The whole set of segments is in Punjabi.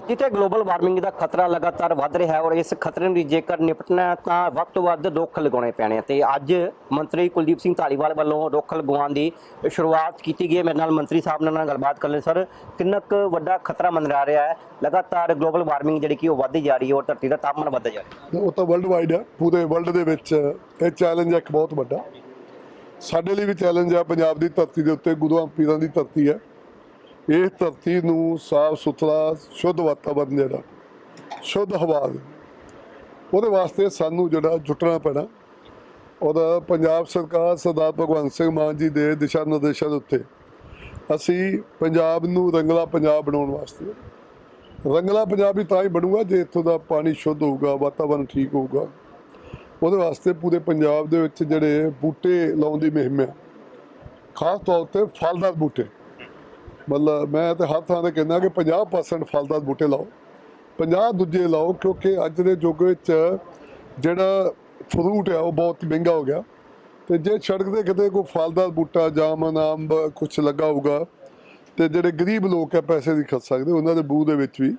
ਧਰਤੀ ਤੇ ਗਲੋਬਲ ਵਾਰਮਿੰਗ ਦਾ ਖਤਰਾ ਲਗਾਤਾਰ ਵੱਧ ਰਿਹਾ ਹੈ ਔਰ ਇਸ ਖਤਰੇ ਨੂੰ ਜੇਕਰ ਨਿਪਟਣਾ ਤਾਂ ਵੱਧ ਤੋਂ ਵੱਧ ਰੁੱਖ ਲਗਾਉਣੇ ਪੈਣੇ ਆ। ਤੇ ਅੱਜ ਮੰਤਰੀ ਕੁਲਦੀਪ ਸਿੰਘ ਧਾਲੀਵਾਲ ਵੱਲੋਂ ਰੁੱਖ ਲਗਾਉਣ ਦੀ ਸ਼ੁਰੂਆਤ ਕੀਤੀ ਗਈ ਹੈ। ਮੇਰੇ ਨਾਲ ਮੰਤਰੀ ਸਾਹਿਬ ਨਾਲ ਗੱਲਬਾਤ ਕਰ ਲਈ ਸਰ, ਕਿੰਨਾ ਕੁ ਵੱਡਾ ਖਤਰਾ ਮੰਨਿਆ ਰਿਹਾ ਹੈ? ਲਗਾਤਾਰ ਗਲੋਬਲ ਵਾਰਮਿੰਗ ਜਿਹੜੀ ਕਿ ਉਹ ਵੱਧਦੀ ਜਾ ਰਹੀ ਹੈ ਔਰ ਧਰਤੀ ਦਾ ਤਾਪਮਾਨ ਵੱਧਦਾ ਜਾ ਰਿਹਾ ਹੈ। ਉਹ ਤਾਂ ਵਰਲਡ ਵਾਈਡ ਹੈ ਪੂਰੇ ਵਰਲਡ ਦੇ ਵਿੱਚ ਇਹ ਚੈਲੰਜ ਇੱਕ ਬਹੁਤ ਵੱਡਾ। ਸਾਡੇ ਲਈ ਵੀ ਚੈਲੰਜ ਆ। ਪੰਜਾਬ ਦੀ ਧਰਤੀ ਦੇ ਉੱਤੇ ਗੁਰੂਆਂ ਪੀਰਾਂ ਦੀ ਧਰਤੀ ਹੈ। ਇਸ ਧਰਤੀ ਨੂੰ ਸਾਫ਼ ਸੁਥਰਾ, ਸ਼ੁੱਧ ਵਾਤਾਵਰਨ ਜਿਹੜਾ ਸ਼ੁੱਧ ਹਵਾ ਉਹਦੇ ਵਾਸਤੇ ਸਾਨੂੰ ਜਿਹੜਾ ਜੁਟਣਾ ਪੈਣਾ, ਉਹਦਾ ਪੰਜਾਬ ਸਰਕਾਰ ਸਰਦਾਰ ਭਗਵੰਤ ਸਿੰਘ ਮਾਨ ਜੀ ਦੇ ਦਿਸ਼ਾ ਨਿਰਦੇਸ਼ਾਂ ਦੇ ਉੱਤੇ ਅਸੀਂ ਪੰਜਾਬ ਨੂੰ ਰੰਗਲਾ ਪੰਜਾਬ ਬਣਾਉਣ ਵਾਸਤੇ। ਰੰਗਲਾ ਪੰਜਾਬ ਹੀ ਤਾਂ ਹੀ ਬਣੂਗਾ ਜੇ ਇੱਥੋਂ ਦਾ ਪਾਣੀ ਸ਼ੁੱਧ ਹੋਊਗਾ, ਵਾਤਾਵਰਨ ਠੀਕ ਹੋਊਗਾ। ਉਹਦੇ ਵਾਸਤੇ ਪੂਰੇ ਪੰਜਾਬ ਦੇ ਵਿੱਚ ਜਿਹੜੇ ਬੂਟੇ ਲਾਉਣ ਦੀ ਮੁਹਿੰਮ ਹੈ ਖਾਸ ਤੌਰ ਤੇ ਫਲਦਾਰ ਬੂਟੇ। ਮਤਲਬ ਮੈਂ ਤੇ ਹਰ ਥਾਂ ਤੇ ਕਹਿੰਦਾ ਕਿ 50% ਫਲਦਾਰ ਬੂਟੇ ਲਾਓ। 50 ਦੂਜੇ ਲਾਓ ਕਿਉਂਕਿ ਅੱਜ ਦੇ ਯੁੱਗ ਵਿੱਚ ਜਿਹੜਾ ਫਰੂਟ ਆ ਉਹ ਬਹੁਤ ਮਹਿੰਗਾ ਹੋ ਗਿਆ। ਤੇ ਜੇ ਸੜਕ ਤੇ ਕਿਤੇ ਕੋਈ ਫਲਦਾਰ ਬੂਟਾ ਜਾਮਨ ਅੰਬ ਕੁਝ ਲੱਗਾ ਹੋਊਗਾ ਤੇ ਜਿਹੜੇ ਗਰੀਬ ਲੋਕ ਆ ਪੈਸੇ ਨਹੀਂ ਖਰਚ ਸਕਦੇ, ਉਹਨਾਂ ਦੇ ਬੂਹ ਦੇ ਵਿੱਚ ਵੀ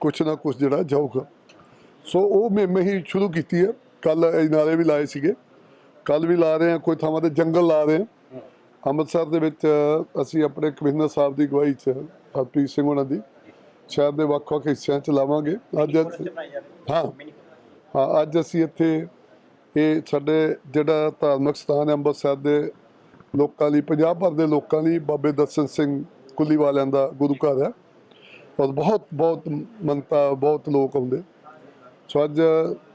ਕੁਝ ਨਾ ਕੁਝ ਜਿਹੜਾ ਜਾਊਗਾ। ਸੋ ਉਹ ਮੁਹਿੰਮ ਹੀ ਸ਼ੁਰੂ ਕੀਤੀ ਹੈ। ਕੱਲ ਇਹ ਵੀ ਲਾਏ ਸੀਗੇ। ਕੱਲ ਵੀ ਲਾ ਰਹੇ ਹਾਂ, ਕੋਈ ਥਾਵਾਂ ਤੇ ਜੰਗਲ ਲਾ ਰਹੇ ਹਾਂ। ਅੰਮ੍ਰਿਤਸਰ ਦੇ ਵਿੱਚ ਅਸੀਂ ਆਪਣੇ ਕਮਿਸ਼ਨਰ ਸਾਹਿਬ ਦੀ ਅਗਵਾਈ 'ਚ ਹਰਪ੍ਰੀਤ ਸਿੰਘ ਉਹਨਾਂ ਦੀ ਸ਼ਹਿਰ ਦੇ ਵੱਖ-ਵੱਖ ਹਿੱਸਿਆਂ 'ਚ ਲਾਵਾਂਗੇ। ਅੱਜ ਹਾਂ। ਹਾਂ ਅੱਜ ਅਸੀਂ ਇੱਥੇ ਇਹ ਸਾਡੇ ਜਿਹੜਾ ਧਾਰਮਿਕ ਸਥਾਨ ਹੈ ਅੰਮ੍ਰਿਤਸਰ ਦੇ ਲੋਕਾਂ ਲਈ ਪੰਜਾਬ ਭਰ ਦੇ ਲੋਕਾਂ ਲਈ ਬਾਬੇ ਦਰਸ਼ਨ ਸਿੰਘ ਕੁੱਲੀ ਵਾਲਿਆਂ ਦਾ ਗੁਰੂ ਘਰ ਹੈ। ਔਰ ਬਹੁਤ ਬਹੁਤ ਮੰਨਤਾ ਬਹੁਤ ਲੋਕ ਆਉਂਦੇ। ਸੋ ਅੱਜ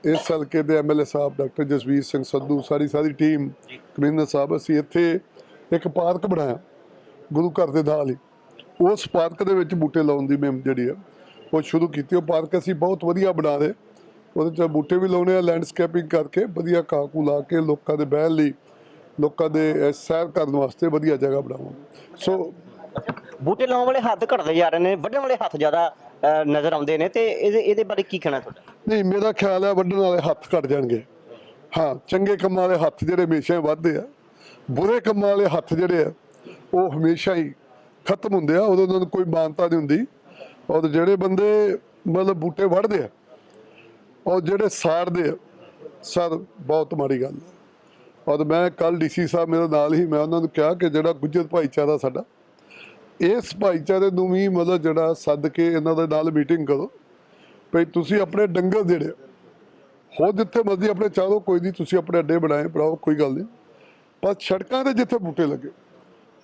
ਇਸ ਹਲਕੇ ਦੇ ਐਮਐਲਏ ਸਾਹਿਬ ਡਾਕਟਰ ਜਸਵੀਰ ਸਿੰਘ ਸੰਧੂ ਸਾਰੀ ਸਾਰੀ ਟੀਮ ਕਮਿਸ਼ਨਰ ਸਾਹਿਬ ਅਸੀਂ ਇੱਥੇ ਇੱਕ ਪਾਰਕ ਬਣਾਇਆ ਗੁਰੂ ਘਰ ਦੇ ਨਾਲ ਹੀ। ਉਸ ਪਾਰਕ ਦੇ ਵਿੱਚ ਬੂਟੇ ਲਾਉਣ ਦੀ ਮੁਹਿੰਮ ਜਿਹੜੀ ਆ ਉਹ ਸ਼ੁਰੂ ਕੀਤੀ। ਉਹ ਪਾਰਕ ਅਸੀਂ ਬਹੁਤ ਵਧੀਆ ਬਣਾ ਰਹੇ। ਉਹਦੇ ਚ ਬੂਟੇ ਵੀ ਲਾਉਣੇ ਆ ਲੈਂਡਸਕੇਪਿੰਗ ਕਰਕੇ ਵਧੀਆ ਕਾਕੂ ਲਾ ਕੇ ਲੋਕਾਂ ਦੇ ਬਹਿਣ ਲਈ ਲੋਕਾਂ ਦੇ ਸੈਰ ਕਰਨ ਵਾਸਤੇ ਵਧੀਆ ਜਗ੍ਹਾ ਬਣਾਵਾਂਗੇ ਸੋ ਬੂਟੇ ਲਾਉਣ ਵਾਲੇ ਹੱਥ ਘਟਦੇ ਜਾ ਰਹੇ ਨੇ ਵੱਢਣ ਵਾਲੇ ਹੱਥ ਜ਼ਿਆਦਾ ਨਜ਼ਰ ਆਉਂਦੇ ਨੇ। ਤੇ ਇਹਦੇ ਇਹਦੇ ਬਾਰੇ ਕੀ ਕਹਿਣਾ ਤੁਹਾਡਾ? ਨਹੀਂ ਮੇਰਾ ਖਿਆਲ ਹੈ ਵੱਢਣ ਵਾਲੇ ਹੱਥ ਘਟ ਜਾਣਗੇ। ਹਾਂ ਚੰਗੇ ਕੰਮਾਂ ਵਾਲੇ ਹੱਥ ਜਿਹੜੇ ਹਮੇਸ਼ਾ ਵੱਧਦੇ ਆ। ਬੁਰੇ ਕੰਮਾਂ ਵਾਲੇ ਹੱਥ ਜਿਹੜੇ ਆ, ਉਹ ਹਮੇਸ਼ਾ ਹੀ ਖਤਮ ਹੁੰਦੇ ਆ, ਉਦੋਂ ਉਹਨਾਂ ਨੂੰ ਕੋਈ ਮਾਨਤਾ ਨਹੀਂ ਹੁੰਦੀ। ਔਰ ਜਿਹੜੇ ਬੰਦੇ ਮਤਲਬ ਬੂਟੇ ਵੜਦੇ ਆ, ਔਰ ਜਿਹੜੇ ਸਾੜਦੇ ਆ, ਸਰ ਬਹੁਤ ਮਾੜੀ ਗੱਲ ਹੈ ਔਰ ਮੈਂ ਕੱਲ ਡੀਸੀ ਸਾਹਿਬ ਮੇਰੇ ਨਾਲ ਹੀ, ਮੈਂ ਉਹਨਾਂ ਨੂੰ ਕਿਹਾ ਕਿ ਜਿਹੜਾ ਗੁੱਜਰ ਭਾਈਚਾਰਾ ਸਾਡਾ, ਇਸ ਭਾਈਚਾਰੇ ਨੂੰ ਵੀ ਮਤਲਬ ਜਿਹੜਾ ਸੱਦ ਕੇ ਇਹਨਾਂ ਦੇ ਨਾਲ ਮੀਟਿੰਗ ਕਰੋ। ਭਈ ਤੁਸੀਂ ਆਪਣੇ ਡੰਗਰ ਜਿਹੜੇ ਹੋ ਜਿੱਥੇ ਮਰਜ਼ੀ ਆਪਣੇ ਚਾਹੋ ਕੋਈ ਨਹੀਂ, ਤੁਸੀਂ ਆਪਣੇ ਅੱਡੇ ਬਣਾਏ, ਬਣਾਓ, ਕੋਈ ਗੱਲ ਨਹੀਂ। ਪਰ ਸੜਕਾਂ ਤੇ ਜਿੱਥੇ ਬੂਟੇ ਲੱਗੇ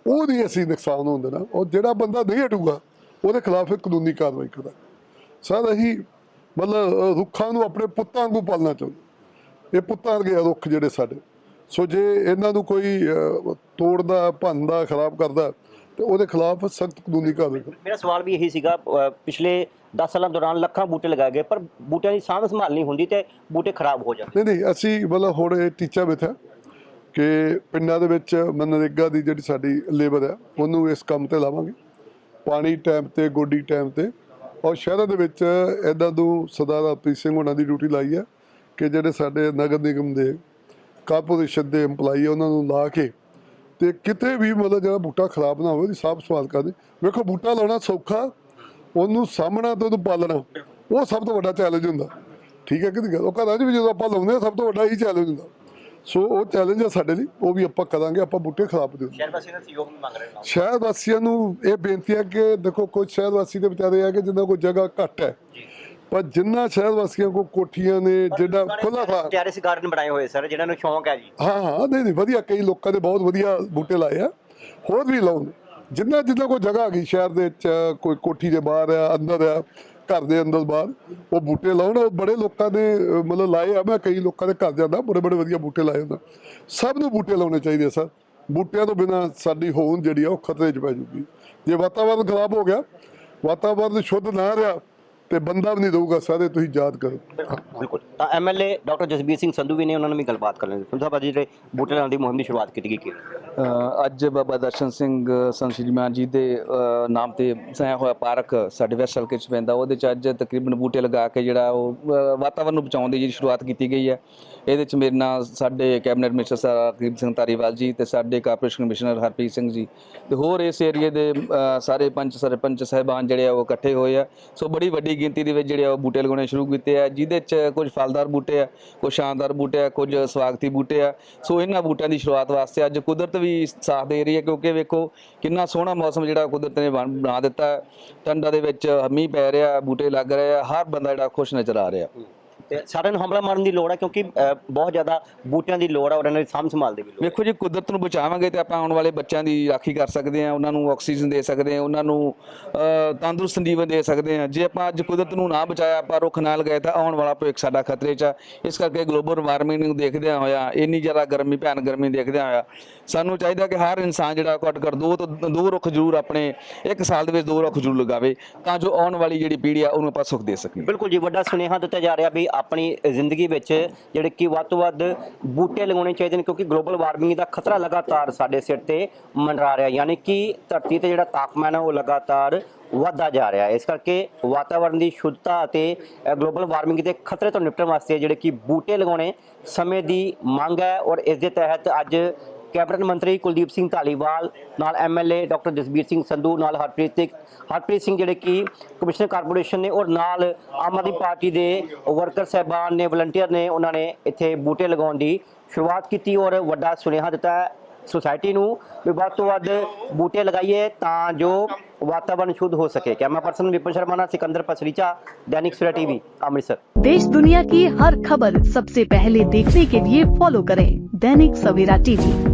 ਉਹ ਨਹੀਂ ਅਸੀਂ ਨੁਕਸਾਨ ਹੋਣ ਦੇਣਾ। ਉਹ ਜਿਹੜਾ ਬੰਦਾ ਨਹੀਂ ਹਟੂਗਾ ਉਹਦੇ ਖਿਲਾਫ ਇੱਕ ਕਾਨੂੰਨੀ ਕਾਰਵਾਈ ਕਰਾਂਗੇ ਸਰ ਅਸੀਂ ਮਤਲਬ ਰੁੱਖਾਂ ਨੂੰ ਆਪਣੇ ਪੁੱਤਾਂ ਵਾਂਗੂ ਪਾਲਣਾ ਚਾਹੁੰਦੇ ਇਹ ਪੁੱਤਾਂ ਵਰਗੇ ਰੁੱਖ ਜਿਹੜੇ ਸਾਡੇ। ਸੋ ਜੇ ਇਹਨਾਂ ਨੂੰ ਕੋਈ ਤੋੜਦਾ ਭੰਨਦਾ ਖਰਾਬ ਕਰਦਾ ਤੇ ਉਹਦੇ ਖਿਲਾਫ ਸਖਤ ਕਾਨੂੰਨੀ ਕਾਰਵਾਈ ਕਰੋ। ਮੇਰਾ ਸਵਾਲ ਵੀ ਇਹੀ ਸੀਗਾ ਪਿਛਲੇ 10 ਸਾਲਾਂ ਦੌਰਾਨ ਲੱਖਾਂ ਬੂਟੇ ਲਗਾਏ ਗਏ ਪਰ ਬੂਟਿਆਂ ਦੀ ਸਾਂਭ ਸੰਭਾਲ ਨਹੀਂ ਹੁੰਦੀ ਤੇ ਬੂਟੇ ਖਰਾਬ ਹੋ ਜਾਂਦੇ। ਨਹੀਂ ਨਹੀਂ ਅਸੀਂ ਮਤਲਬ ਹੁਣ ਇਹ ਟੀਚਾ ਬਿਠਾ ਕਿ ਪਿੰਡਾਂ ਦੇ ਵਿੱਚ ਮਨਰੇਗਾ ਦੀ ਜਿਹੜੀ ਸਾਡੀ ਲੇਬਰ ਹੈ, ਉਹਨੂੰ ਇਸ ਕੰਮ ਤੇ ਲਾਵਾਂਗੇ। ਪਾਣੀ ਟਾਈਮ ਤੇ, ਗੋਡੀ ਟਾਈਮ ਤੇ। ਔਰ ਸ਼ਹਿਰਾਂ ਦੇ ਵਿੱਚ ਇਦਾਂ ਨੂੰ ਸਰਦਾਰ ਹਰਪ੍ਰੀਤ ਸਿੰਘ ਉਹਨਾਂ ਦੀ ਡਿਊਟੀ ਲਾਈ ਹੈ ਕਿ ਜਿਹੜੇ ਸਾਡੇ ਨਗਰ ਨਿਗਮ ਦੇ ਕਾਰਪੋਰੇਸ਼ਨ ਦੇ EMPLOYE ਉਹਨਾਂ ਨੂੰ ਲਾ ਕੇ ਤੇ ਕਿਤੇ ਵੀ ਮਤਲਬ ਜਿਹੜਾ ਬੂਟਾ ਖਰਾਬ ਨਾ ਹੋਵੇ, ਉਹਦੀ ਸਾਫ਼ ਸਵਾਲ ਕਰਦੇ ਵੇਖੋ, ਬੂਟਾ ਲਾਉਣਾ ਸੌਖਾ, ਉਹਨੂੰ ਸਾਹਮਣਾ ਤੇ ਉਹਨੂੰ ਪਾਲਣਾ, ਉਹ ਸਭ ਤੋਂ ਵੱਡਾ ਚੈਲੰਜ ਹੁੰਦਾ। ਠੀਕ ਹੈ ਕਿਹਦੀ ਗੱਲ ਉਹ ਘਰਾਂ 'ਚ ਵੀ ਜਦੋਂ ਆਪਾਂ ਲਾਉਂਦੇ ਹਾਂ, ਸਭ ਤੋਂ ਵੱਡਾ ਇਹੀ ਚੈਲੰਜ ਹੁੰਦਾ। ਸੋ ਉਹ ਚੈਲੰਜ ਹੈ ਸਾਡੇ ਲਈ ਉਹ ਵੀ ਆਪਾਂ ਕਰਾਂਗੇ ਆਪਾਂ ਬੂਟੇ ਖਰਾਬ ਦੇ ਸ਼ਹਿਰ ਵਾਸੀਆਂ ਦਾ ਸਹਿਯੋਗ ਵੀ ਮੰਗ ਰਹੇ ਨੇ ਸ਼ਹਿਰ ਵਾਸੀਆਂ ਨੂੰ ਇਹ ਬੇਨਤੀ ਹੈ ਕਿ ਦੇਖੋ ਕੁਝ ਸ਼ਹਿਰ ਵਾਸੀ ਦੇ ਵਿਚਾਰੇ ਆ ਕਿ ਜਿੰਨਾ ਕੋਈ ਜਗ੍ਹਾ ਘੱਟ ਹੈ। ਪਰ ਜਿੰਨਾ ਸ਼ਹਿਰ ਵਾਸੀਆਂ ਕੋ ਕੋਠੀਆਂ ਨੇ ਜਿਹੜਾ ਖੁੱਲਾ ਥਾਂ ਟੈਰਿਸ ਗਾਰਡਨ ਬਣਾਏ ਹੋਏ ਸਰ ਜਿਹਨਾਂ ਨੂੰ ਸ਼ੌਂਕ ਹੈ ਜੀ। ਹਾਂ ਹਾਂ ਨਹੀਂ ਨਹੀਂ ਵਧੀਆ ਕਈ ਲੋਕਾਂ ਦੇ ਬਹੁਤ ਵਧੀਆ ਬੂਟੇ ਲਾਏ ਆ। ਹੋਰ ਵੀ ਲਾਉਣ। ਜਿੰਨਾ ਜਿੰਨਾ ਕੋਈ ਜਗ੍ਹਾ ਹੈਗੀ ਸ਼ਹਿਰ ਦੇ ਵਿੱਚ ਕੋਈ ਕੋਠੀ ਦੇ ਬਾਹਰ ਆ ਅੰਦਰ ਆ ਘਰ ਦੇ ਅੰਦਰ ਬਾਹਰ, ਉਹ ਬੂਟੇ ਲਾਉਣ, ਉਹ ਬੜੇ ਲੋਕਾਂ ਦੇ ਮਤਲਬ ਲਾਏ ਆ, ਮੈਂ ਕਈ ਲੋਕਾਂ ਦੇ ਘਰ ਜਾਂਦਾ, ਬੜੇ ਬੜੇ ਵਧੀਆ ਬੂਟੇ ਲਾਏ ਹੁੰਦਾ ਸਭ ਨੂੰ ਬੂਟੇ ਲਾਉਣੇ ਚਾਹੀਦੇ ਆ, ਸਰ। ਬੂਟਿਆਂ ਤੋਂ ਬਿਨਾ ਸਾਡੀ ਹੋਂਦ ਜਿਹੜੀ ਆ, ਉਹ ਖਤਰੇ 'ਚ ਪੈ ਜੂਗੀ। ਜੇ ਵਾਤਾਵਰਨ ਖਰਾਬ ਹੋ ਗਿਆ, ਵਾਤਾਵਰਨ ਸ਼ੁੱਧ ਨਾ ਰਿਹਾ ਤੇ ਬੰਦਾ ਵੀ ਨਹੀਂ ਰਹੂਗਾ ਸਾਰੇ ਤੁਸੀਂ ਯਾਦ ਕਰੋ। ਬਿਲਕੁਲ ਤਾਂ ਐਮਐਲਏ ਡਾਕਟਰ ਜਸਬੀਰ ਸਿੰਘ ਸੰਧੂ ਵੀ ਨੇ ਉਹਨਾਂ ਨਾਲ ਵੀ ਗੱਲਬਾਤ ਕਰ ਲੈਣੀ ਸੰਧੂ ਜੀ ਜਿਹੜੇ ਬੂਟੇ ਲਾਉਣ ਦੀ ਮੁਹਿੰਮ ਦੀ ਸ਼ੁਰੂਆਤ ਕੀਤੀ ਗਈ ਕਿ ਅ, ਅੱਜ ਬਾਬਾ ਦਰਸ਼ਨ ਸਿੰਘ ਸੰਤ ਸ਼੍ਰੀ ਮਾਨ ਜੀ ਦੇ ਨਾਮ ਤੇ ਬਣਾਇਆ ਹੋਇਆ ਪਾਰਕ ਸਾਡੇ ਵੈਸਟ ਹਲਕੇ ਚ ਪੈਂਦਾ। ਉਹਦੇ ਚ ਅੱਜ ਤਕਰੀਬਨ ਬੂਟੇ ਲਗਾ ਕੇ ਜਿਹੜਾ ਉਹ ਵਾਤਾਵਰਨ ਨੂੰ ਬਚਾਉਣ ਦੀ ਜਿਹੜੀ ਸ਼ੁਰੂਆਤ ਕੀਤੀ ਗਈ ਹੈ। ਇਹਦੇ ਚ ਮੇਰੇ ਨਾਲ ਸਾਡੇ ਕੈਬਨਿਟ ਮਿਨਿਸਟਰ ਸਰਕੀਪ ਸਿੰਘ ਧਾਰੀਵਾਲ ਜੀ ਤੇ ਸਾਡੇ ਕਾਰਪੋਰੇਸ਼ਨ ਕਮਿਸ਼ਨਰ ਹਰਪ੍ਰੀਤ ਸਿੰਘ ਜੀ ਤੇ ਹੋਰ ਇਸ ਏਰੀਏ ਦੇ ਸਾਰੇ ਪੰਚ ਸਰਪੰਚ ਸਹਿਬਾਨ ਜਿਹੜੇ ਆ ਉਹ ਇਕੱਠੇ ਹੋਏ ਆ। ਸੋ ਬੜੀ ਵੱਡੀ ਵੱਡੀ ਗਿਣਤੀ ਦੇ ਵਿੱਚ ਜਿਹੜੇ ਆ ਉਹ ਬੂਟੇ ਲਗਾਉਣੇ ਸ਼ੁਰੂ ਕੀਤੇ ਆ, ਜਿਹਦੇ 'ਚ ਕੁਝ ਫਲਦਾਰ ਬੂਟੇ ਆ, ਕੁਝ ਸ਼ਾਨਦਾਰ ਬੂਟੇ ਆ, ਕੁਝ ਸਵਾਗਤੀ ਬੂਟੇ ਆ ਸੋ ਇਹਨਾਂ ਬੂਟਿਆਂ ਦੀ ਸ਼ੁਰੂਆਤ ਵਾਸਤੇ ਅੱਜ ਕੁਦਰਤ ਵੀ ਸਾਥ ਦੇ ਰਹੀ ਹੈ, ਕਿਉਂਕਿ ਵੇਖੋ ਕਿੰਨਾ ਸੋਹਣਾ ਮੌਸਮ ਜਿਹੜਾ ਕੁਦਰਤ ਨੇ ਬਣ- ਬਣਾ ਦਿੱਤਾ ਹੈ। ਠੰਡਾ ਦੇ ਵਿੱਚ ਮੀਂਹ ਪੈ ਰਿਹਾ, ਬੂਟੇ ਲੱਗ ਰਹੇ ਆ, ਹਰ ਬੰਦਾ ਜਿਹੜਾ ਖੁਸ਼ ਨਜ਼ਰ ਆ ਰਿਹਾ ਤੇ ਸਾਰਿਆਂ ਨੂੰ ਹਮਲਾ ਮਾਰਨ ਦੀ ਲੋੜ ਹੈ ਕਿਉਂਕਿ ਬਹੁਤ ਜ਼ਿਆਦਾ ਬੂਟਿਆਂ ਦੀ ਲੋੜ ਹੈ ਔਰ ਇਹਨਾਂ ਦੀ ਸਾਂਭ ਸੰਭਾਲ ਦੀ ਵੀ ਲੋੜ ਹੈ। ਵੇਖੋ ਜੀ ਕੁਦਰਤ ਨੂੰ ਬਚਾਵਾਂਗੇ ਤੇ ਆਪਾਂ ਆਉਣ ਵਾਲੇ ਬੱਚਿਆਂ ਦੀ ਰਾਖੀ ਕਰ ਸਕਦੇ ਹਾਂ ਉਹਨਾਂ ਨੂੰ ਆਕਸੀਜਨ ਦੇ ਸਕਦੇ ਹਾਂ ਉਹਨਾਂ ਨੂੰ ਤੰਦਰੁਸਤ ਜੀਵਨ ਦੇ ਸਕਦੇ ਹਾਂ। ਜੇ ਆਪਾਂ ਅੱਜ ਕੁਦਰਤ ਨੂੰ ਨਾ ਬਚਾਇਆ ਆਪਾਂ ਰੁੱਖ ਨਾ ਲਗਾਏ ਤਾਂ ਆਉਣ ਵਾਲਾ ਭਵਿੱਖ ਸਾਡਾ ਖਤਰੇ 'ਚ ਆ। ਇਸ ਕਰਕੇ ਗਲੋਬਲ ਵਾਰਮਿੰਗ ਨੂੰ ਦੇਖਦਿਆਂ ਹੋਇਆ ਇੰਨੀ ਜ਼ਿਆਦਾ ਗਰਮੀ ਭੈਣ ਗਰਮੀ ਦੇਖਦਿਆਂ ਹੋਇਆ ਸਾਨੂੰ ਚਾਹੀਦਾ ਕਿ ਹਰ ਇਨਸਾਨ ਜਿਹੜਾ ਘੱਟ ਕਰ ਦੋ ਤੋਂ ਦੋ ਰੁੱਖ ਜ਼ਰੂਰ ਆਪਣੇ ਇੱਕ ਸਾਲ ਦੇ ਵਿੱਚ ਦੋ ਰੁੱਖ ਜ਼ਰੂਰ ਲਗਾਵੇ ਤਾਂ ਜੋ ਆਉਣ ਵਾਲੀ ਜਿਹੜੀ ਪੀੜ੍ਹੀ ਆ ਉਹਨੂੰ ਆਪਾਂ ਸੁੱਖ ਦੇ ਸਕੀਏ। ਬਿਲਕੁਲ ਜੀ ਵੱਡਾ ਸੁਨੇਹਾ ਦਿੱਤਾ ਜਾ ਰਿਹਾ ਵੀ ਆਪਣੀ ਜ਼ਿੰਦਗੀ ਵਿੱਚ ਜਿਹੜੇ ਕਿ ਵੱਧ ਤੋਂ ਵੱਧ ਬੂਟੇ ਲਗਾਉਣੇ ਚਾਹੀਦੇ ਨੇ, ਕਿਉਂਕਿ ਗਲੋਬਲ ਵਾਰਮਿੰਗ ਦਾ ਖਤਰਾ ਲਗਾਤਾਰ ਸਾਡੇ ਸਿਰ ਤੇ ਮੰਡਰਾ ਰਿਹਾ, ਯਾਨੀ ਕਿ ਧਰਤੀ ਤੇ ਜਿਹੜਾ ਤਾਪਮਾਨ ਹੈ ਉਹ ਲਗਾਤਾਰ ਵਧਦਾ ਜਾ ਰਿਹਾ। ਹੈ ਇਸ ਕਰਕੇ ਵਾਤਾਵਰਣ ਦੀ ਸ਼ੁੱਧਤਾ ਅਤੇ ਗਲੋਬਲ ਵਾਰਮਿੰਗ ਦੇ ਖਤਰੇ ਤੋਂ ਨਿਪਟਣ ਵਾਸਤੇ ਜਿਹੜੇ ਕਿ ਬੂਟੇ ਲਗਾਉਣੇ ਸਮੇਂ ਦੀ ਮੰਗ ਹੈ ਔਰ ਇਸ ਦੇ ਤਹਿਤ ਅੱਜ ਕੈਬਨਿਟ ਮੰਤਰੀ ਕੁਲਦੀਪ ਸਿੰਘ ਧਾਲੀਵਾਲ ਨਾਲ ਐਮਐਲਏ ਡਾਕਟਰ ਜਸਬੀਰ ਸਿੰਘ ਸੰਧੂ ਨਾਲ ਹਰਪ੍ਰੀਤ ਸਿੰਘ ਹਰਪ੍ਰੀਤ ਸਿੰਘ ਜਿਹੜੇ ਕਿ ਕਮਿਸ਼ਨਰ ਕਾਰਪੋਰੇਸ਼ਨ ਨੇ ਔਰ ਨਾਲ ਆਮ ਆਦਮੀ ਪਾਰਟੀ ਦੇ ਵਰਕਰ ਸਹਿਬਾਨ ਨੇ ਵਲੰਟੀਅਰ ਨੇ ਉਹਨਾਂ ਨੇ ਇੱਥੇ ਬੂਟੇ ਲਗਾਉਣ ਦੀ ਸ਼ੁਰੂਆਤ ਕੀਤੀ ਔਰ ਵੱਡਾ ਸੁਨੇਹਾ ਦਿੱਤਾ ਹੈ ਸੁਸਾਇਟੀ ਨੂੰ ਵੀ ਵੱਧ ਤੋਂ ਵੱਧ ਬੂਟੇ ਲਗਾਈਏ ਤਾਂ ਜੋ ਵਾਤਾਵਰਣ ਸ਼ੁੱਧ ਹੋ ਸਕੇ ਕੈਮਰਾ ਪਰਸਨ ਵਿਪਨ ਸ਼ਰਮਾ ਨਾਲ ਸਿਕੰਦਰ ਪਸਰੀਚਾ दैनिक सवेरा टीवी अमृतसर देश दुनिया की हर खबर सबसे पहले देखने के लिए फॉलो करें दैनिक सवेरा टीवी